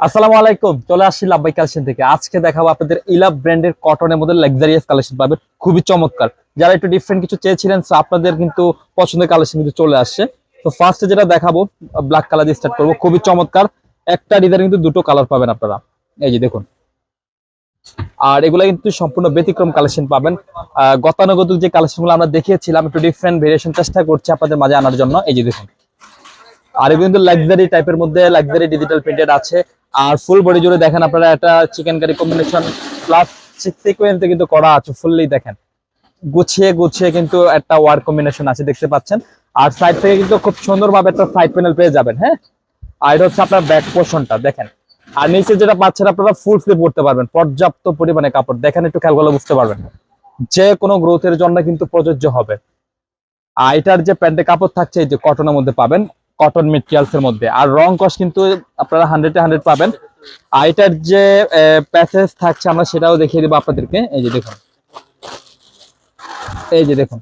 আসসালামু আলাইকুম চলে আসছি লাভবাই কালেকশন থেকে। আজকে দেখাবো আপনাদের ইলাভ ব্র্যান্ডের কটনের মধ্যে লাক্সারিয়াস কালেকশন পাবেন। খুবই চমৎকার। যারা একটু ডিফারেন্ট কিছু চেয়েছিলেন আপনাদের কিন্তু পছন্দের কালেকশন কিন্তু চলে আসছে। তো ফার্স্টে যেটা দেখাবো ব্ল্যাক কালার দিয়ে স্টার্ট করব। খুবই চমৎকার। একটা ডিজাইন কিন্তু দুটো কালার পাবেন আপনারা। এই যে দেখুন। আর এগুলা কিন্তু সম্পূর্ণ ব্যতিক্রম কালেকশন পাবেন। আহ, গতানুগতিক যে কালেকশনগুলো আমরা দেখিয়েছিলাম একটু ডিফারেন্ট ভেরিয়েশন চেষ্টা করছি আপনাদের মাঝে আনার জন্য। এই যে দেখুন। আর এগুলো কিন্তু লাক্সারি টাইপের মধ্যে লাক্সারি ডিজিটাল প্রিন্টেড আছে। আর ফুল বডি জুড়ে দেখেন আপনারা, একটা চিকেন কারি কম্বিনেশন প্লাস সিকোয়েন্সে কিন্তু করা আছে ফুললি দেখেন। গুছিয়ে গুছিয়ে কিন্তু একটা ওয়ার্ক কম্বিনেশন আছে, দেখতে পাচ্ছেন। আর সাইড থেকে কিন্তু খুব সুন্দরভাবে একটা সাইড প্যানেল পেয়ে যাবেন হ্যাঁ? আর এটা হচ্ছে আপনার ব্যাক পোর্শনটা দেখেন। আর নিচে যেটা পাচ্ছেন আপনারা ফুল স্লিপ করতে পারবেন, পর্যাপ্ত পরিমাণে কাপড়। দেখেন একটু খেয়াল করলে বুঝতে পারবেন। যে কোনো গ্রোথের জন্য কিন্তু প্রযোজ্য হবে। আর এটার যে প্যান্টে কাপড় থাকছে, এই যে কটনের মধ্যে পাবেন কটন মেটেরিয়ালস এর মধ্যে। আর রং কস কিন্তু আপনারা হান্ড্রেডে হান্ড্রেড পাবেন। আর এটার যে প্যাসেজ থাকছে, আমরা সেটাও দেখিয়ে দেবো আপনাদেরকে। এই যে দেখুন। এই যে দেখুন।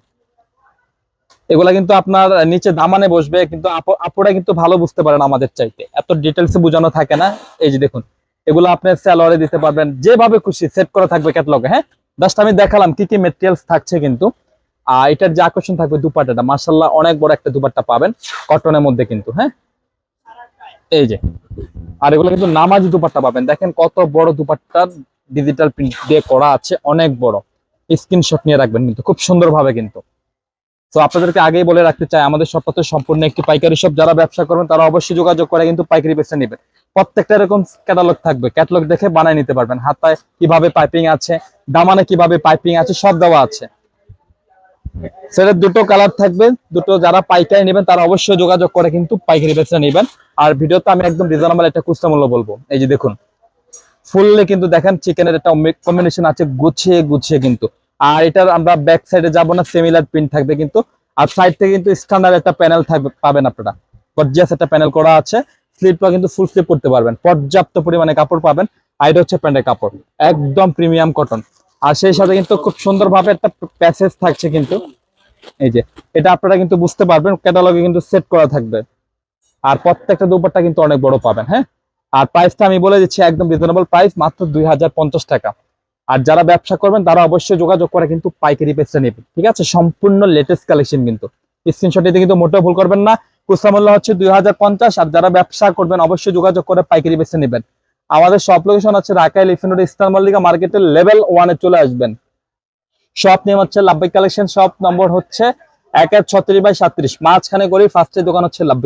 এগুলা কিন্তু আপনার নিচে দামানে বসবে, কিন্তু আপু- আপুরা কিন্তু ভালো বুঝতে পারেন আমাদের চাইতে। এত ডিটেলসে বোঝানো থাকে না। এই যে দেখুন। এগুলো আপনি স্যালোয়ারে দিতে পারবেন। যেভাবে খুশি সেট করা থাকবে ক্যাটলগে হ্যাঁ? জাস্ট আমি দেখালাম কি কি মেটেরিয়ালস থাকছে কিন্তু। আর এটার যে আকর্ষণ থাকবে দুপাট্টাটা মার্শাল্লাহ অনেক বড় একটা দুপাট্টা পাবেন কটনের মধ্যে কিন্তু হ্যাঁ? এই যে, আর এগুলো কিন্তু নামাজি দুপাট্টা পাবেন। দেখেন কত বড় দুপাট্টা ডিজিটাল প্রিন্ট দিয়ে করা আছে, অনেক বড়। স্ক্রিনশট নিয়ে রাখবেন কিন্তু, খুব সুন্দরভাবে কিন্তু। তো আপনাদেরকে আগেই বলে রাখতে চাই, আমাদের তো সম্পূর্ণ একটি পাইকারি শপ যারা ব্যবসা করবেন তারা অবশ্যই যোগাযোগ করে কিন্তু পাইকারি বেছে নেবেন। প্রত্যেকটা এরকম ক্যাটালগ থাকবে ক্যাটালগ দেখে বানায় নিতে পারবেন। হাতায় কীভাবে পাইপিং আছে, দামানে কীভাবে পাইপিং আছে, সব দেওয়া আছে। সেটার দুটো কালার থাকবে, দুটো যারা পাইকারি নেবেন তারা অবশ্যই যোগাযোগ করে কিন্তু পাইকারি বেচে নেবেন। আর ভিডিওতে আমি একদম রিজনেবল একটা খুচরা মূল্য বলব। এই যে দেখুন ফুললে কিন্তু দেখেন চিকেনের একটা কম্বিনেশন আছে, গুছিয়ে গুছিয়ে কিন্তু। আর এটার আমরা ব্যাক সাইডে যাব না সিমিলার প্রিন্ট থাকবে কিন্তু। আর সাইড থেকে কিন্তু স্ট্যান্ডার্ড একটা প্যানেল থাকবে, পাবেন আপনারা। গর্জিয়াস একটা প্যানেল করা আছে। স্লিপটা কিন্তু ফুল স্লিপ করতে পারবেন। পর্যাপ্ত পরিমাণে কাপড় পাবেন। আর এটা হচ্ছে প্যান্টের কাপড়। একদম প্রিমিয়াম কটন আর সেই সাথে কিন্তু খুব সুন্দরভাবে একটা প্যাসেজ থাকছে কিন্তু। এই যে, এটা আপনারা কিন্তু বুঝতে পারবেন, ক্যাটালগে কিন্তু সেট করা থাকবে। আর প্রত্যেকটা দুপাট্টা কিন্তু অনেক বড় পাবেন হ্যাঁ? আর প্রাইসটা আমি বলে দিচ্ছি, একদম রিজনেবল প্রাইস মাত্র দুই হাজার পঞ্চাশ টাকা। আর যারা ব্যবসা করবেন, তারা অবশ্যই যোগাযোগ করে কিন্তু পাইকারি পেজটা নেবেন, ঠিক আছে? সম্পূর্ণ লেটেস্ট কালেকশন কিন্তু। স্ক্রিনশট দিতে কিন্তু মোটেও ভুল করবেন না। মূল্য হচ্ছে দুই হাজার পঞ্চাশ, আর যারা ব্যবসা করবেন, অবশ্যই যোগাযোগ করে পাইকারি পেজটা নেবেন। আমাদের শপ লোকেশন হচ্ছে রাকাইল ইফিনোড ইস্টার মল্লিকা মার্কেটের লেভেল ওয়ানে চলে আসবেন। শপ নেম হচ্ছে লাভবিক কালেকশন শপ নম্বর হচ্ছে এক এক ছত্রিশ বাই সাত্রিশ। মাঝখানে করি ফার্স্টের দোকান হচ্ছে লাভবিক